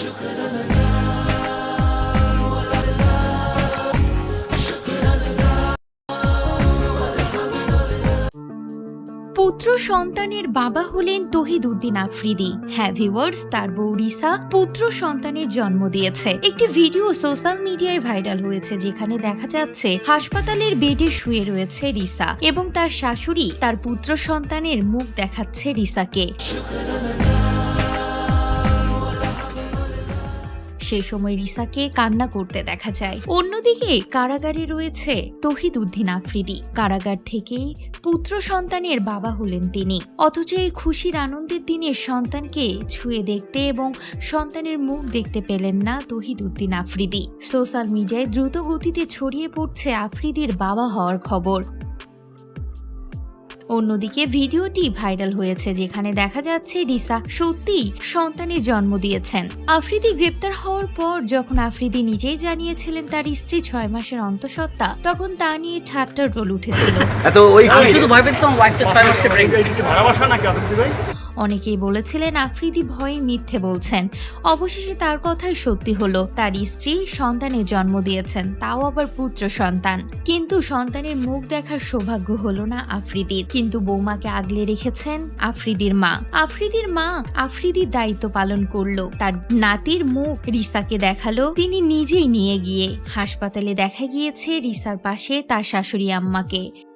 পুত্র সন্তানের বাবা হলেন তহিদ উদ্দিন আফ্রিদি। হ্যাঁ ভিউয়ার্স তার বউ রিসা পুত্র সন্তানের জন্ম দিয়েছে। একটি ভিডিও সোশ্যাল মিডিয়ায় ভাইরাল হয়েছে, যেখানে দেখা যাচ্ছে হাসপাতালের বেডে শুয়ে রয়েছে রিসা এবং তার শাশুড়ি তার পুত্র সন্তানের মুখ দেখাচ্ছে রিসাকে। সে সময় রিসাকে কান্না করতে দেখা যায়। অন্যদিকে কারাগারে রয়েছে তহিদ উদ্দিন আফ্রিদি। কারাগার থেকেই পুত্র সন্তানের বাবা হলেন তিনি। অথচ এই খুশির আনন্দের দিনে সন্তানকে ছুঁয়ে দেখতে এবং সন্তানের মুখ দেখতে পেলেন না তহিদ উদ্দিন আফ্রিদি। সোশ্যাল মিডিয়ায় দ্রুত গতিতে ছড়িয়ে পড়ছে আফ্রিদির বাবা হওয়ার খবর। অন্যদিকে ভিডিওটি ভাইরাল হয়েছে যেখানে দেখা যাচ্ছে রিসা সত্যি সন্তানের জন্ম দিয়েছেন। আফ্রিদি গ্রেপ্তার হওয়ার পর যখন আফ্রিদি নিজেই জানিয়েছিলেন তার স্ত্রী ছয় মাসের অন্তঃসত্ত্বা তখন তা নিয়ে ঠাট্টার রোল উঠেছিল। এত ওই আমি শুধু ভয় পেয়েছিলাম ওয়াইফটা ছয় মাসে প্রেগনেন্ট ভালোবাসা নাকি আপনি ভাই? অনেকেই বলেছিলেন, আফ্রিদি ভয়ে মিথ্যে বলছেন। অবশেষে তার কথাই সত্যি হলো, তার স্ত্রী সন্তানের জন্ম দিয়েছেন, তাও আবার পুত্র সন্তান। কিন্তু সন্তানের মুখ দেখার সৌভাগ্য হলো না আফ্রিদির। কিন্তু বৌমাকে আগলে রেখেছেন আফ্রিদির মা। আফ্রিদির মা আফ্রিদির দায়িত্ব পালন করল। তার নাতির মুখ রিসাকে দেখাল, তিনি নিজেই নিয়ে গিয়ে। হাসপাতালে দেখা গিয়েছে, রিসার পাশে তার শাশুড়ি আম্মাকে।